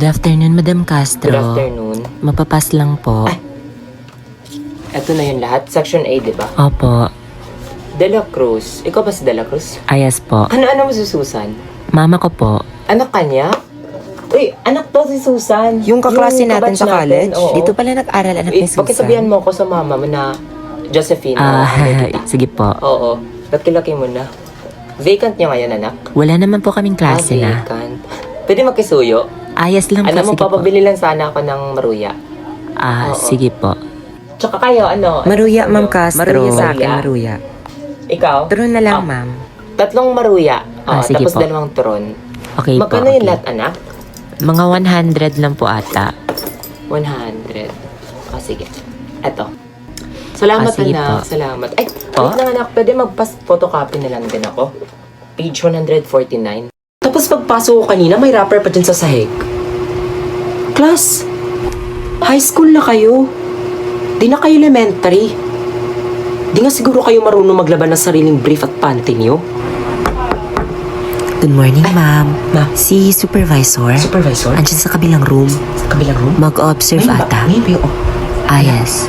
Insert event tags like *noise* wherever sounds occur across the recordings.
Good afternoon, Madam Castro. Good afternoon. Mapapas lang po. Ay. Ito na yung lahat. Section A, di ba? Opo. De La Cruz. Ikaw ba si De La Cruz? Ayas po. Ano-ano mo si Susan? Mama ko po. Anak kanya? Uy, anak to si Susan. Yung kaklase natin kabatch sa college? oo. Dito pala nag-aral anak Eh, ni Susan. pakisabihan mo ako sa mama mo na Josephine. Ah, ano kita? *laughs* sige po. Oo. Laki-laki mo na. Vacant niya ngayon, anak? Wala naman po kaming klase ah, na. vacant. Pwede makisuyo. Ayas lang po, Ano mo, sige po. papabili lang sana ako ng maruya. Ah, Oo. sige po. Tsaka kayo, ano? Maruya, ano? Ma'am Castro. Maruya sa akin, maruya. Ikaw? Turon na lang, Ah. ma'am. Tatlong maruya. Ah, Oo, sige tapos po. dalawang turon. Okay po. Magkano yung okay. lahat, anak? Mga 100 lang po ata. 100. O, sige. Eto. Salamat, Ah, sige anak. po. Salamat. Ay, Po? wait lang, anak. Pwede magpas-photocopy na lang din ako. Page 149. Tapos pagpasok ko kanina, may rapper pa dyan sa sahig. Class, high school na kayo. Di na kayo elementary. Di nga siguro kayo marunong maglaban ng sariling brief at panty niyo. Good morning, ma'am. Ma. Si supervisor. Supervisor, Andiyan sa kabilang room. sa kabilang room? Mag-observe ba- ata. may ba- oh. Ayas.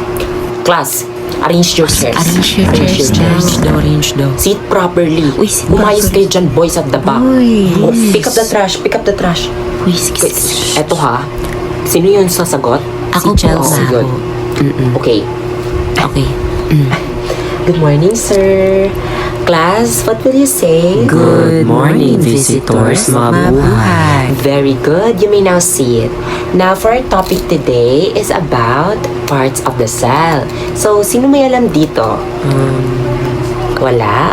Class, arrange your chairs. Arrange your chairs daw. daw, range daw. Sit properly. Uy, sit Umayos properly. kayo dyan, boys at the back. Uy. Oh, pick up the trash, pick up the trash. Uy, sige, Wait, sige. eto ha. Sino yun sasagot? Ako Si Chelsea. Si ma'am. yun. Okay. Okay. Good morning, sir. Class, what will you say? Good morning, visitors. Mabuhay. Very good. You may now see it. Now, for our topic today is about parts of the cell. So, sino may alam dito? Wala?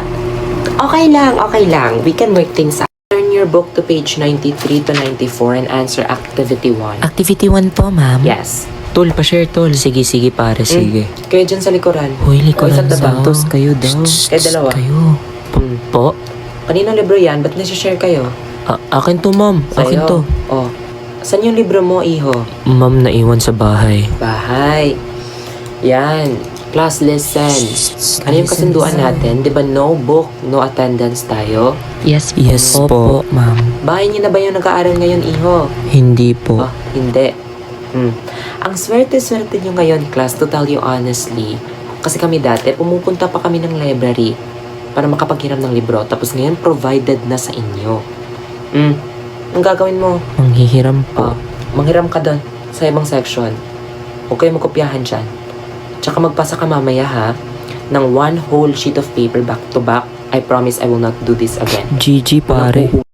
Okay lang, okay lang. We can work things your book to page 93 to 94 and answer activity 1. Activity 1 po, ma'am. Yes. Tol, pa-share, tol. Sige, sige, pare, sige. Kayo dyan sa likuran. Hoy, likuran Boys at the back. daw. Tapos kayo daw. Shh, Kayo shh, dalawa. Kayo. Po? Kaninong libro yan? Ba't nasa-share kayo? A- akin to, ma'am. Akin to. Oh. Saan yung libro mo, iho? Ma'am, naiwan sa bahay. Bahay. Yan. Class listen. Ano yung kasunduan natin? Di ba no book, no attendance tayo? Yes, Yes Opo, ma'am. Bahay niyo na ba yung nag-aaral ngayon, iho? Hindi po. Oh, hindi. Hmm. Ang swerte-swerte nyo ngayon, class, to tell you honestly. Kasi kami dati, pumupunta pa kami ng library para makapaghiram ng libro. Tapos ngayon, provided na sa inyo. Hmm. Ang gagawin mo? Manghihiram po. Oh, manghiram ka doon sa ibang section. Huwag kayo magkopyahan dyan. Tsaka magpasa ka mamaya ha ng one whole sheet of paper back to back. I promise I will not do this again. GG, pare.